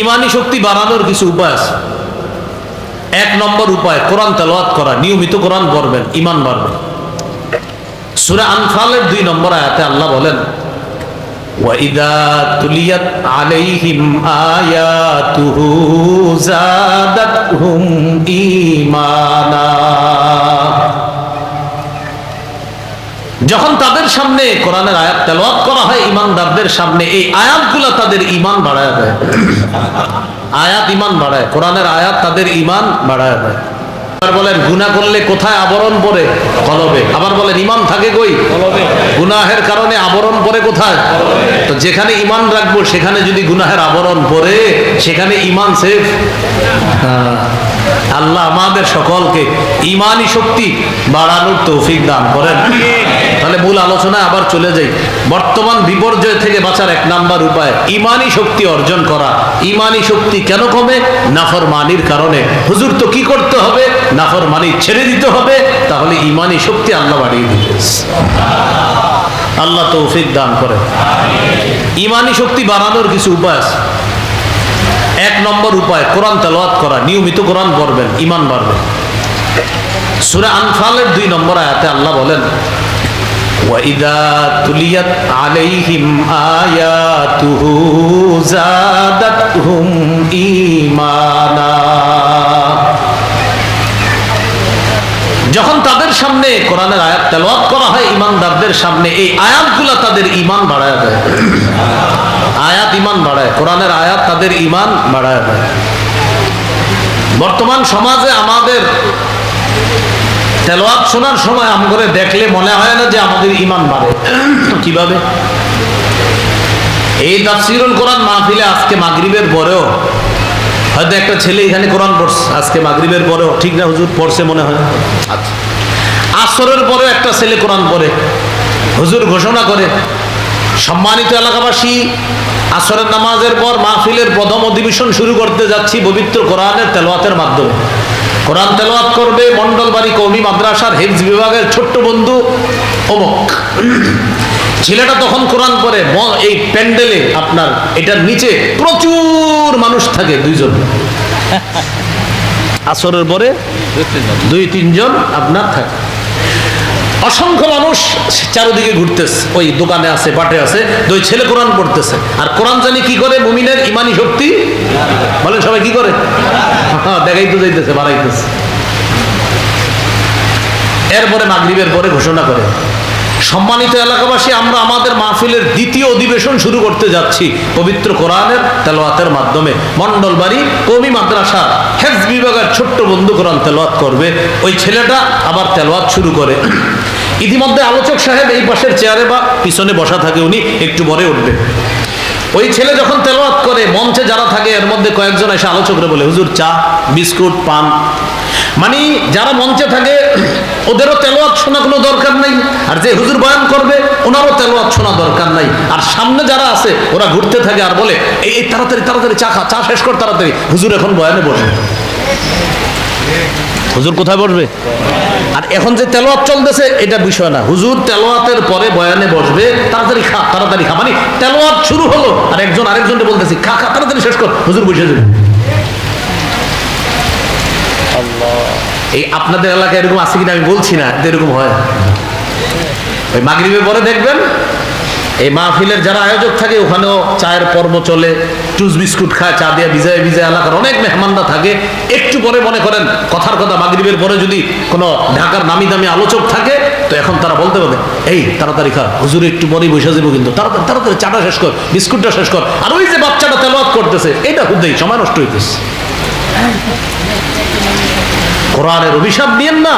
ইমানি শক্তি বাড়ানোর কিছু উপায় আছে এক নম্বর উপায় কোরআন তেলাওয়াত করা নিয়মিত কোরআন পড়বেন ইমান বাড়বে সূরা আনফালের দুই নম্বর আয়াতে আল্লাহ বলেন وَإِذَا تُلِيَتْ عَلَيْهِمْ آيَاتُهُ زَادَتْهُمْ إِيمَانًا যখন তাদের সামনে কোরআনের আয়াত তেলাওয়াত করা হয় ইমানদারদের সামনে এই আয়াতগুলো তাদের ইমান বাড়ায় দেয়। আয়াত ইমান বাড়ায় কোরআনের আয়াত তাদের ইমান বাড়ায় দেয়। আবার বলেন গুনাহ করলে কোথায় আবরণ পরে কলবে। আবার বলেন ইমান থাকে কই? গুনাহের কারণে আবরণ পরে কোথায়? তো যেখানে ইমান রাখব সেখানে যদি গুনাহের আবরণ পরে সেখানে ইমান সেফ? আল্লাহ আমাদের সকলকে ইমানই শক্তি বাড়ানোর তৌফিক দান করেন। মূল আলোচনায় আবার চলে যাই। বর্তমান বিপর্যয় থেকে বাঁচার এক নাম্বার উপায়, ইমানি শক্তি অর্জন করা। ইমানি শক্তি কেন কমে? নাফর মানির কারণে। হুজুর তো কি করতে হবে? নাফর মানি ছেড়ে দিতে হবে। তাহলে ইমানি শক্তি আল্লাহ বাড়িয়ে দিতে আল্লাহ তৌফিক দান করে। ইমানি শক্তি বাড়ানোর কিছু উপায় আছে। এক নম্বর উপায়, কোরআন তেলাওয়াত করা। নিয়মিত কোরআন পড়বেন ইমান বাড়বে। সূরা আনফালের দুই নম্বর আয়াতে আল্লাহ বলেন وَإِذَا تُلِيَتْ عَلَيْهِمْ آيَاتُهُ زَادَتْهُمْ إِيمَانًا যখন তাদের সামনে কোরআনের আয়াত তেলাওয়াত করা হয় ইমানদারদের সামনে এই আয়াতগুলো তাদের ইমান বাড়ায় দেয় আয়াত ইমান বাড়ায় কোরআনের আয়াত তাদের ইমান বাড়ায় দেয় বর্তমান সমাজে আমাদের তেলোয়াত শোনার সময় আম দেখলে মনে হয় না যে আমাদের ইমান বাড়ে। কীভাবে? এই তাফসিরুল কোরআন মাহফিলে আজকে মাগরিবের পরেও, হয়তো একটা ছেলে এখানে কোরআন পড়ছে, আজকে মাগরিবের পরেও, ঠিক না হুজুর? পড়ছে মনে হয়। আচ্ছা। আসরের পরেও একটা ছেলে কোরআন পড়ে, হুজুর ঘোষণা করে, সম্মানিত এলাকাবাসী, আসরের নামাজের পর মাহফিলের প্রথম অধিবেশন শুরু করতে যাচ্ছি পবিত্র কোরআনের তেলোয়াতের মাধ্যমে। কোরআন তেলাওয়াত করবে মন্ডলবাড়ি কৌমি মাদ্রাসার হেফজ বিভাগের ছোট্ট বন্ধু অমুক। ছেলেটা তখন কোরআন পরে এই প্যান্ডেলে আপনার এটার নিচে প্রচুর মানুষ থাকে দুইজন। আসরের পরে দুই, তিনজন আপনার থাকে। অসংখ্য মানুষ চারোদিকে ঘুরতেছে। ওই দোকানে আছে বাটে আছে দুই ছেলে কোরআন পড়তেছে। আর কোরআন জানি কি করে? মুমিনের ইমানি শক্তি? বলেন সবাই কি করে? হ্যাঁ দেখাই তো যাইতেছে, বাড়াইতেছে। এরপরে মাগরীবের পরে ঘোষণা করে। সম্মানিত এলাকাবাসী, আমরা আমাদের মাহফিলের দ্বিতীয় অধিবেশন শুরু করতে যাচ্ছি পবিত্র কোরআনের তেলোয়াতের মাধ্যমে। মন্ডলবাড়ি কমি মাদ্রাসা, হেফজ বিভাগের ছোট্ট বন্ধু কোরআন তেলোয়াত করবে। ওই ছেলেটা আবার তেলোয়াত শুরু করে। ইতিমধ্যে আলোচক সাহেব এই পাশের চেয়ারে বা পিছনে বসা থাকে, উনি একটু পরে উঠবে। ওই ছেলে যখন তেলাওয়াত করে, মঞ্চে যারা থাকে, এর মধ্যে কয়েকজন এসে আলোচকরা বলে, হুজুর চা, বিস্কুট, পান। মানে যারা মঞ্চে থাকে, ওদেরও তেলোয়াত শোনা কোনো দরকার নাই। আর যে হুজুর বয়ান করবে, ওনারও তেলোয়াত শোনা দরকার নাই। আর সামনে যারা আছে, ওরা ঘুরতে থাকে আর বলে, এই তাড়াতাড়ি তাড়াতাড়ি, চা খা, চা শেষ কর তাড়াতাড়ি। হুজুর এখন বয়ানে বসবে। হুজুর কোথায় বসবে? আর এখন যে তেলোয়াত চলতেছে, এটা বিষয় না। হুজুর তেলোয়াতের পরে বয়ানে বসবে, তাড়াতাড়ি খা তাড়াতাড়ি খা। মানে তেলোয়াত শুরু হলো, আর একজন আরেকজনকে বলতেছি, খা খা, তাড়াতাড়ি শেষ কর। হুজুর বসে যাবে। এই আপনাদের এলাকায় এরকম আছে কিনা আমি বলছি না এরকম হয়। ওই মাগরিবের পরে দেখবেন, এই মাহফিলের যারা আয়োজক থাকে, ওখানেও চায়ের পর্ব চলে টুস বিস্কুট খায়, চা দিয়ে ভিজায় ভিজায় এলাকার অনেক মেহমানরা থাকে। একটু পরে মনে করেন, কথার কথা মাগরিবের পরে যদি কোনো ঢাকার নামি দামি আলোচক থাকে, তো এখন তারা বলতে পারবে, এই, তাড়াতাড়ি খা, হুজুর একটু পরেই বসে যাব কিন্তু, তাড়াতাড়ি তাড়াতাড়ি চাটা শেষ কর, বিস্কুটটা শেষ কর। আর ওই যে বাচ্চাটা তেলাওয়াত করতেছে, এটা খুদেই সময় নষ্ট হইতেছে। কোরআনের অভিশাপ দিয়েন না।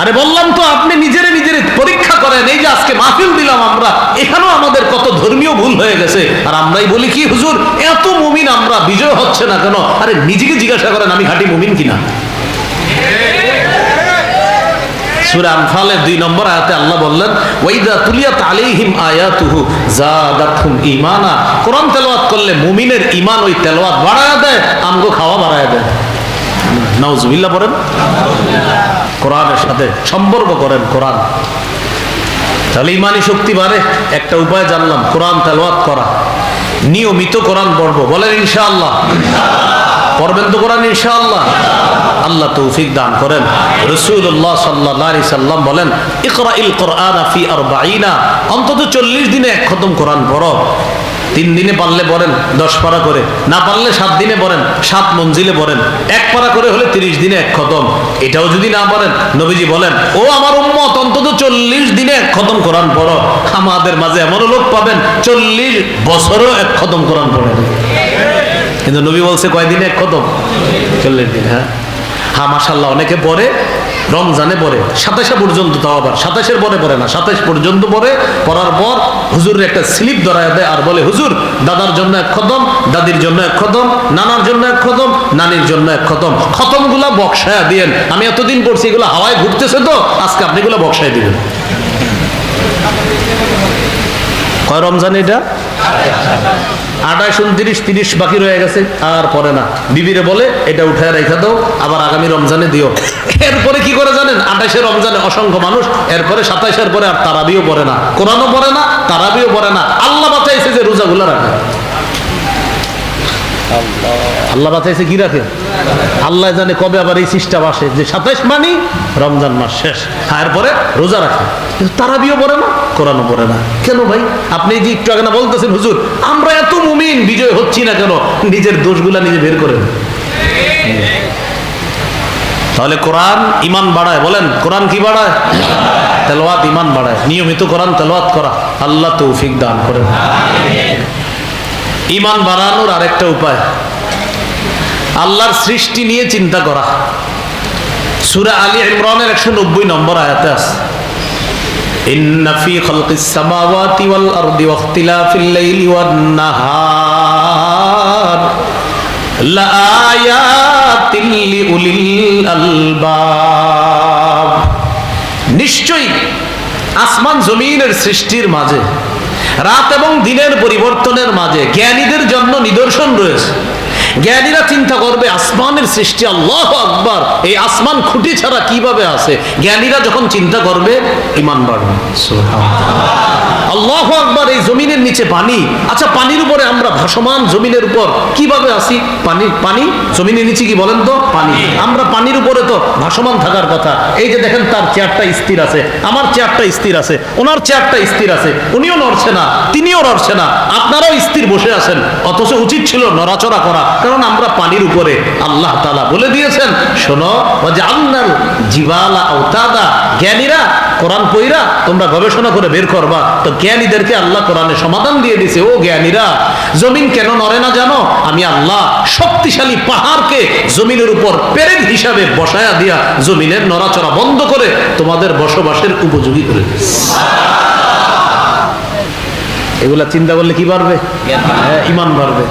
আরে বললাম তো, আপনি নিজেরে নিজের পরীক্ষা করেন, এই যে আজকে মাহফিল দিলাম আমরা, এখানেও আমাদের কত ধর্মীয় ভুল হয়ে গেছে। আর আমরাই বলি কি, হুজুর, এত মুমিন আমরা, বিজয় হচ্ছে না কেন? আরে নিজেকে জিজ্ঞাসা করেন, আমি খাঁটি মুমিন কিনা? সূরা ওই তেলাওয়াত বাড়ায় দেয়, আমগো খাওয়া বাড়ায় দেয়। নাউজুবিল্লাহ পড়েন। কোরআনের সাথে সম্পর্ক করেন কোরআন। তাহলে ইমানি শক্তি বাড়ে। একটা উপায় জানলাম, কোরআন তেলাওয়াত করা। নিয়মিত কোরআন পড়ব। বলেন ইনশাআল্লাহ। পড়বেন তো কোরআন ইনশাআল্লাহ। আল্লাহ তৌফিক দান করেন। রসুল্লাহ সাল্লাহ সাল্লাম বলেন ইকরা ইল কোরআন ফি আর অন্তত চল্লিশ দিনে এক খতম কোরআন পড়ো। তিন দিনে পারলে পড়েন দশ পারা করে। না পারলে সাত দিনে পড়েন সাত মঞ্জিলে পড়েন এক পারা করে হলে তিরিশ দিনে এক খতম। এটাও যদি না পারেন নবীজি বলেন, ও আমার উম্মত, অন্তত চল্লিশ দিনে এক খতম কোরআন পড়ো। আমাদের মাঝে এমনও লোক পাবেন, চল্লিশ বছরও এক খতম কোরআন পড়েন কিন্তু নবী বলছে, কয়দিনে এক খতম? চল্লিশ দিন হ্যাঁ। হ্যাঁ মাসাল্লাহ অনেকে পড়ে রমজানে পরে সাতাশে পর্যন্ত তাও আবার। সাতাশের পরে পড়ে না। সাতাশ পর্যন্ত পরে পড়ার পর হুজুরের একটা স্লিপ ধরায় দেয় আর বলে, হুজুর, দাদার জন্য এক খতম, দাদির জন্য এক খতম, নানার জন্য এক খতম, নানির জন্য এক খতম। খতমগুলা বক্সায় দিয়েন। আমি এতদিন করছি এগুলো হাওয়ায় ঘুরতেছে তো, আজকে আপনি এগুলো বক্সায় দিবেন। কয় রমজান এটা? আঠাশ উনত্রিশ, তিরিশ বাকি রয়ে গেছে, আর পরে না। বিবিরে বলে, এটা উঠায় রেখে দাও, আবার আগামী রমজানে দিও। এরপরে কি করে জানেন? আঠাশে রমজানে অসংখ্য মানুষ, এরপরে সাতাশের পরে আর তারাবিও পড়ে না। কোরআনও পড়ে না, তারাবিও পড়ে না। আল্লাহ বাঁচাইছে যে রোজাগুলো রাখে আল্লাহ বাঁচাইছে কি রাখে? আল্লাহ জানে কবে আবার এই সিস্টেম আসে। যে সাতাইশ মানি রমজান মাস শেষ, আর এরপরে রোজা রাখে। কিন্তু তারাবিও পড়ে না, কোরআনও পড়ে না। কেন ভাই? আপনি যে একটু আগে না বলতেছেন, হুজুর, আমরা এত মুমিন, বিজয় হচ্ছি না কেন? নিজের দোষগুলা নিজে বের করেন তাহলে কোরআন ইমান বাড়ায়, বলেন, কোরআন কি বাড়ায়? তেলোয়াত ইমান বাড়ায়। নিয়মিত কোরআন তেলোয়াত করা, আল্লাহ তৌফিক দান করেন। ইমান বাড়ানোর আরেকটা উপায় আল্লাহর সৃষ্টি নিয়ে চিন্তা করা সুরা আলী ইমরানের একশো নব্বই নম্বর আয়াতে আছে إن في خلق السماوات والأرض واختلاف الليل والنهار لآيات لأولي الألباب নিশ্চয়ই আসমান জমিনের সৃষ্টির মাঝে রাত এবং দিনের পরিবর্তনের মাঝে জ্ঞানীদের জন্য নিদর্শন রয়েছে জ্ঞানীরা চিন্তা করবে, আসমানের সৃষ্টি, আল্লাহ আকবর। এই আসমান খুঁটি ছাড়া কীভাবে আছে? জ্ঞানীরা যখন চিন্তা করবে ইমান বাড়বে। আল্লাহ আকবার, এই জমিনের নিচে পানি। আচ্ছা পানির উপরে আমরা ভাসমান জমিনের উপর কীভাবে আসি পানি পানি? জমিনের নিচে কি বলেন তো? পানি। আমরা পানির উপরে তো ভাসমান থাকার কথা। এই যে দেখেন, তার চেয়ারটা স্থির আছে। আমার চেয়ারটা স্থির আছে। ওনার চেয়ারটা স্থির আছে। উনিও নড়ছে না, তিনিও নড়ছে না। আপনারাও স্থির বসে আছেন। অথচ উচিত ছিল নড়াচড়া করা। কারণ আমরা পানির উপরে আল্লাহ তালা বলে দিয়েছেন, শোনো ও জিবালা আওতাদা। জ্ঞানীরা কোরআন পইরা তোমরা গবেষণা করে বের করবা। তো জ্ঞানীদেরকে আল্লাহ কোরআনে সমাধান দিয়ে দিছে ও জ্ঞানীরা জমিন কেন নড়ে না জানো? আমি আল্লাহ শক্তিশালী পাহাড়কে জমিনের উপর পেরেক হিসাবে বসায়া দিয়া জমিনের নড়াচড়া বন্ধ করে তোমাদের বসবাসের উপযোগী করে এগুলা চিন্তা করলে কি বাড়বে? হ্যাঁ, ইমান বাড়বে।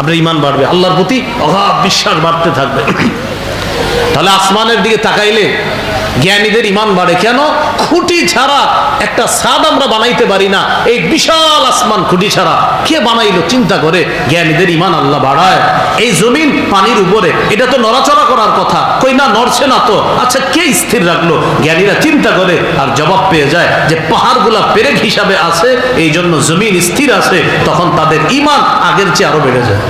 আপনার ইমান বাড়বে আল্লাহর প্রতি অগাধ বিশ্বাস বাড়তে থাকবে। তাহলে আসমানের দিকে তাকাইলে জ্ঞানীদের ইমান বাড়ে। কেন? খুঁটি ছাড়া একটা সাদ আমরা বানাইতে পারি না। এই বিশাল আসমান খুঁটি ছাড়া। কে বানাইলো? চিন্তা করে জ্ঞানীদের ইমান আল্লাহ বাড়ায়। এই জমিন পানির উপরে। এটা তো নড়াচড়া করার কথা। কই না, নড়ছে না তো। আচ্ছা কে স্থির রাখল? জ্ঞানীরা চিন্তা করে আর জবাব পেয়ে যায় যে পাহাড়গুলা পেরেক হিসাবে আছে, এই জন্য জমিন স্থির আছে, তখন তাদের ইমান আগের চেয়ে আরও বেড়ে যায়।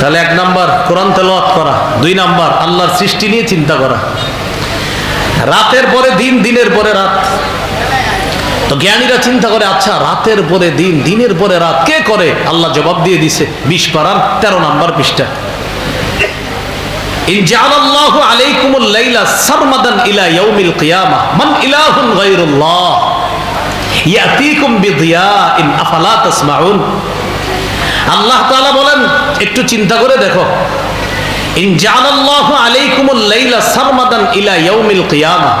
তাহলে এক নাম্বার, কোরআন তেলাওয়াত করা। দুই নাম্বার, আল্লাহর সৃষ্টি নিয়ে চিন্তা করা। রাতের পরে দিন, দিনের পরে রাত। তো জ্ঞানীরা চিন্তা করে আচ্ছা রাতের পরে দিন, দিনের পরে রাত, কে করে? আল্লাহ জবাব দিয়ে দিছে, বিশ পারার তেরো নাম্বার পৃষ্ঠা। ইন আল্লাহ তালা বলেন, একটু চিন্তা করে দেখো। ইন জাআলাল্লাহু আলাইকুমুল লাইলা সারমাদান ইলা ইয়াউমিল কিয়ামাহ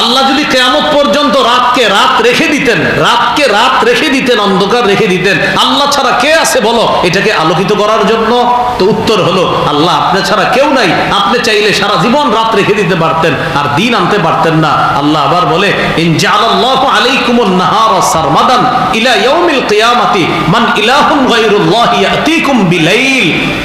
আল্লাহ যদি কেয়ামত পর্যন্ত রাতকে রাত রেখে দিতেন, রাতকে রাত রেখে দিতেন, অন্ধকার রেখে দিতেন, আল্লাহ ছাড়া কে আছে বলো? এটাকে আলোকিত করার জন্য তো উত্তর হলো, আল্লাহ আপনি ছাড়া কেউ নাই। আপনি চাইলে সারা জীবন রাত রেখে দিতে পারতেন আর দিন আনতে পারতেন না। আল্লাহ আবার বলে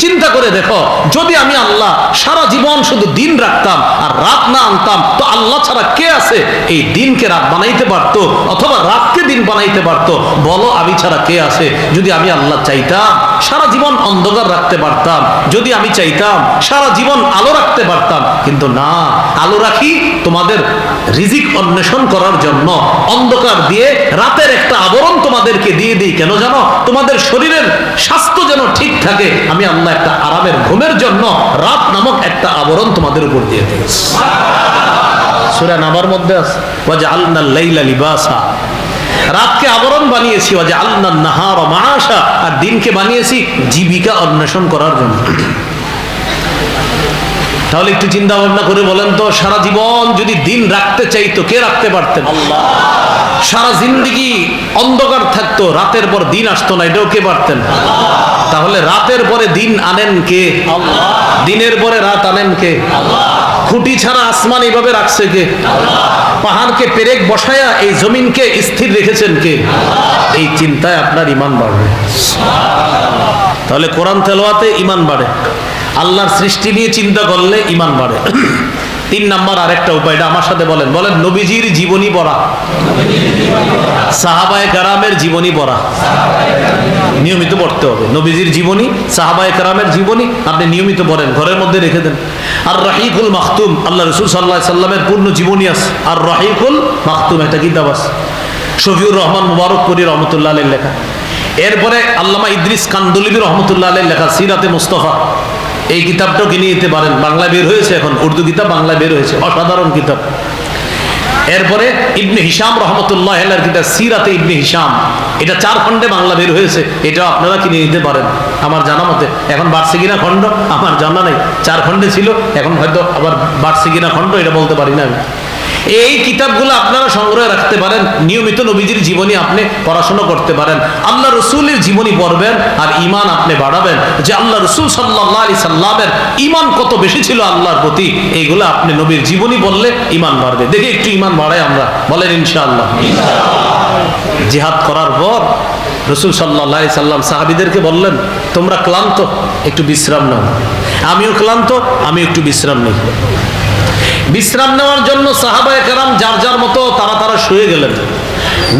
চিন্তা করে দেখো, যদি আমি আল্লাহ সারা জীবন শুধু দিন রাখতাম আর রাত না আনতাম, তো আল্লাহ ছাড়া কে আছে, এই দিনকে রাত বানাইতে পারতো অথবা রাতকে দিন বানাইতে পারতো। বলো, আমি ছাড়া কে আছে? যদি আমি আল্লাহ চাইতাম, সারা জীবন অন্ধকার রাখতে পারতাম। যদি আমি চাইতাম, সারা জীবন আলো রাখতে পারতাম। কিন্তু না, আলো রাখি তোমাদের রিজিক অন্বেষণ করার জন্য। অন্ধকার দিয়ে রাতের একটা আবরণ তোমাদেরকে দিয়ে দিই। কেন জানো? তোমাদের শরীরের স্বাস্থ্য যেন ঠিক থাকে। আমি আল্লাহ একটা আরামের ঘুমের জন্য রাত নামক একটা আবরণ তোমাদের উপর দিয়ে দিই। সুরা নামার মধ্যে আছে ওয়াজা আল্লাহ লাইলা লিবাসা। রাতকে আবরণ বানিয়েছি ওয়াজা আল্লাহ নাহার মাসা আর দিনকে বানিয়েছি জীবিকা অন্বেষণ করার জন্য। তাহলে একটু চিন্তা ভাবনা করে বলেন তো সারা জীবন যদি দিন রাখতে চাইতো কে রাখতে পারতেন? সারা জিন্দিগি অন্ধকার থাকতো রাতের পর দিন আসতো না এটাও কে পারতেন? তাহলে রাতের পরে দিন আনেন কে? দিনের পরে রাত আনেন কে? খুঁটি ছাড়া আসমান এইভাবে রাখছে কে? পাহাড়কে পেরেক বসায়া এই জমিনকে স্থির রেখেছেন কে? এই চিন্তায় আপনার ইমান বাড়বে। তাহলে কোরআন তেলোয়াতে ইমান বাড়ে। আল্লাহর সৃষ্টি নিয়ে চিন্তা করলে ইমান বাড়ে। তিন নাম্বার আরেকটা উপায়, এটা আমার সাথে বলেন। বলেন, নবীজির জীবনী পড়া, সাহাবায়ে কারামের জীবনী পড়া। নিয়মিত পড়তে হবে। নবীজির জীবনী, সাহাবায়ে কারামের জীবনী, আপনি নিয়মিত পড়েন, ঘরের মধ্যে রেখে দেন। আর রাহিকুল মাখতুম, আল্লাহ রসুল সাল্লাহ সাল্লামের পূর্ণ জীবনী আছে। আর রাহিকুল মাখতুম, একটা কিতাব আছে। শফিউর রহমান মুবারকপুরি রহমতুল্লাহ আলের লেখা। এরপরে আল্লামা ইদ্রিস কান্দুলিবি রহমতুল্লাহ আলের লেখা, সিরাতে মুস্তফা। এই কিতাবটাও কিনে নিতে পারেন। বাংলা বের হয়েছে এখন। উর্দু কিতাব বাংলা বের হয়েছে। অসাধারণ কিতাব। এরপরে ইবনে হিসাম রহমতুল্লাহ কিতাব, সিরাতে ইবনে হিসাম এটা চার খণ্ডে বাংলা বের হয়েছে। এটাও আপনারা কিনে নিতে পারেন। আমার জানা মতে, এখন বাড়ছে কিনা খণ্ড? আমার জানা নেই। চার খণ্ডে ছিল, এখন হয়তো আবার বাড়ছে কিনা খণ্ড, এটা বলতে পারি না আমি। এই কিতাবগুলো আপনারা সংগ্রহে রাখতে পারেন। নিয়মিত নবীজির জীবনী আপনি পড়াশোনা করতে পারেন। আল্লাহ রসুলের জীবনী পড়বেন আর ইমান আপনি বাড়াবেন। যে আল্লাহ রসুল সাল্লাহ আলি সাল্লামের ইমান কত বেশি ছিল আল্লাহর প্রতি, এইগুলো আপনি নবীর জীবনী বললে ইমান বাড়বে। দেখে একটু ইমান বাড়াই আমরা। বলেন ইনশাআল্লাহ। জিহাদ করার পর রসুল সাল্লাহ সাল্লাম সাহাবিদেরকে বললেন, তোমরা ক্লান্ত, একটু বিশ্রাম নাও। আমিও ক্লান্ত আমি একটু বিশ্রাম নিই। বিশ্রাম নেওয়ার জন্য সাহাবায়ে কারাম যার যার মতো তারা তারা শুয়ে গেলেন।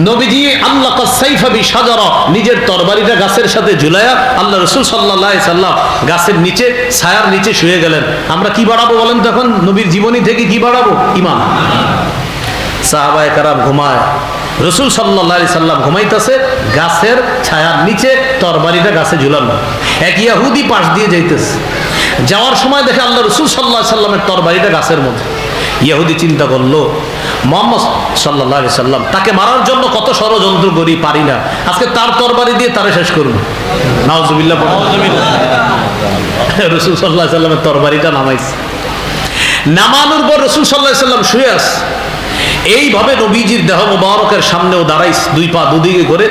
নবীজি আল্লাহ সাইফাবি সাজারা নিজের তরবারিটা গাছের সাথে ঝুলাইয়া আল্লাহ রসুল সাল্লাহ সাল্লাম গাছের নিচে, ছায়ার নিচে শুয়ে গেলেন। আমরা কি বাড়াবো বলেন তখন নবীর জীবনী থেকে কি বাড়াবো? ইমান সাহাবায়ে কারাম ঘুমায়। রসুল সাল্লাহ সাল্লাম ঘুমাইতেছে, গাছের ছায়ার নিচে, তরবারিটা গাছে ঝুলানো। এক ইয়াহুদি পাশ দিয়ে যাইতেছে। যাওয়ার সময় দেখে আল্লাহ রসুল সাল্লাহ সাল্লামের তরবারিটা গাছের মধ্যে। ইয়াহুদি চিন্তা করল, মোহাম্মদ সাল্লাহ সাল্লাম, তাকে মারার জন্য কত ষড়যন্ত্র করি পারি না। আজকে তার তরবারি দিয়ে তারে শেষ করব নাওজুবিল্লাহ রসুল সাল্লাহ সাল্লামের তরবারিটা নামাইছে। নামানোর পর রসুল সাল্লাহ সাল্লাম শুয়ে আস এইভাবে নবীজির দেহ মোবারকের সামনেও দাঁড়াইস দুই পা দুদিকে করে।